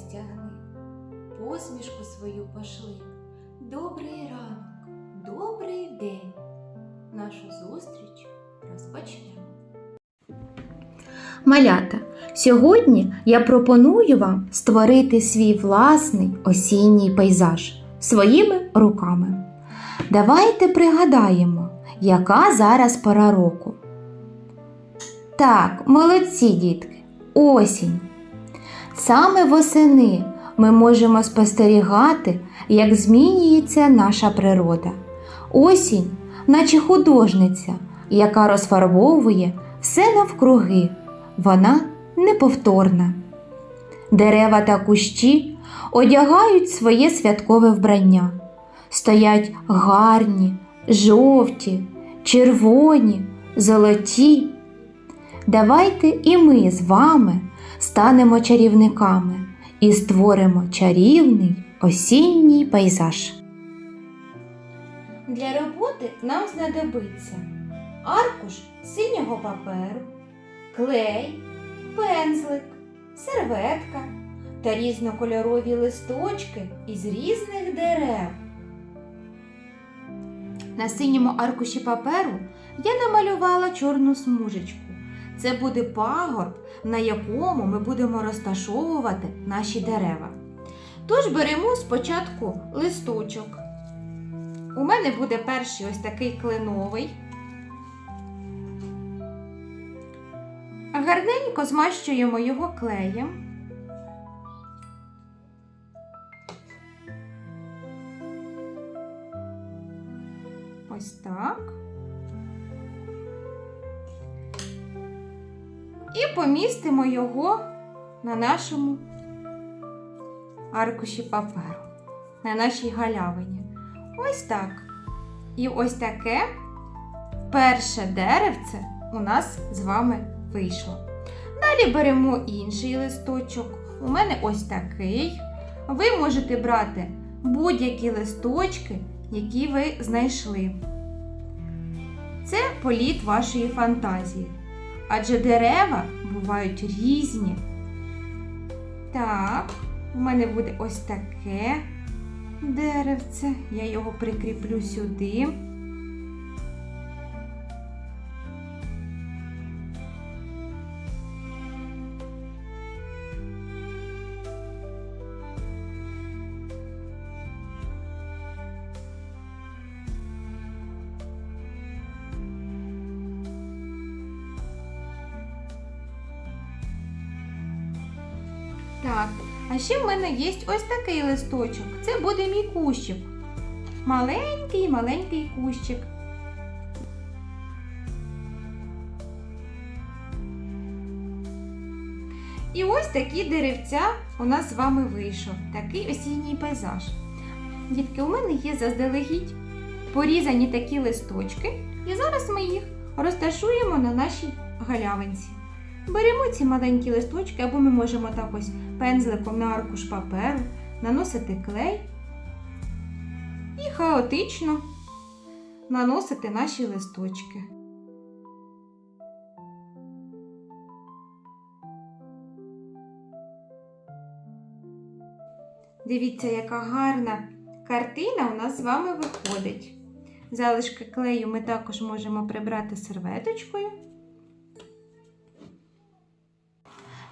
простягни, посмішку свою пошли. Добрий ранок, добрий день. Нашу зустріч розпочнемо. Малята, сьогодні я пропоную вам створити свій власний осінній пейзаж своїми руками. Давайте пригадаємо, яка зараз пора року. Так, молодці дітки, осінь. Саме восени ми можемо спостерігати, як змінюється наша природа. Осінь, наче художниця, яка розфарбовує все навкруги. Вона неповторна. Дерева та кущі одягають своє святкове вбрання. Стоять гарні, жовті, червоні, золоті. Давайте і ми з вами станемо чарівниками і створимо чарівний осінній пейзаж. Для роботи нам знадобиться аркуш синього паперу, клей, пензлик, серветка та різнокольорові листочки із різних дерев. На синьому аркуші паперу я намалювала чорну смужечку. Це буде пагорб, на якому ми будемо розташовувати наші дерева. Тож беремо спочатку листочок. У мене буде перший ось такий кленовий. Гарненько змащуємо його клеєм. Ось так. І помістимо його на нашому аркуші паперу, на нашій галявині. Ось так. І ось таке перше деревце у нас з вами вийшло. Далі беремо інший листочок. У мене ось такий. Ви можете брати будь-які листочки, які ви знайшли. Це політ вашої фантазії. Адже дерева бувають різні. Так, у мене буде ось таке деревце. Я його прикріплю сюди. Так, а ще в мене є ось такий листочок. Це буде мій кущик. Маленький, маленький кущик. І ось такі деревця у нас з вами вийшов. Такий осінній пейзаж. Дітки, у мене є заздалегідь порізані такі листочки, і зараз ми їх розташуємо на нашій галявинці. Беремо ці маленькі листочки, або ми можемо так ось пензликом на аркуш паперу наносити клей і хаотично наносити наші листочки. Дивіться, яка гарна картина у нас з вами виходить. Залишки клею ми також можемо прибрати серветочкою.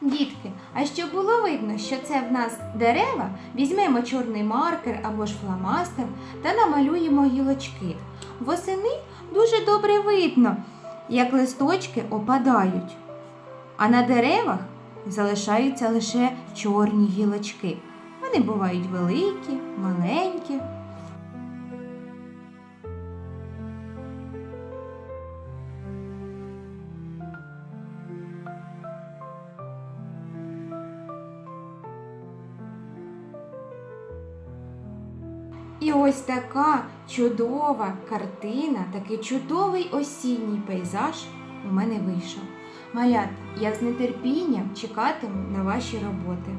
Дітки, а щоб було видно, що це в нас дерева, візьмемо чорний маркер або ж фломастер та намалюємо гілочки. Восени дуже добре видно, як листочки опадають, а на деревах залишаються лише чорні гілочки. Вони бувають великі, маленькі. І ось така чудова картина, такий чудовий осінній пейзаж у мене вийшов. Малята, я з нетерпінням чекатиму на ваші роботи.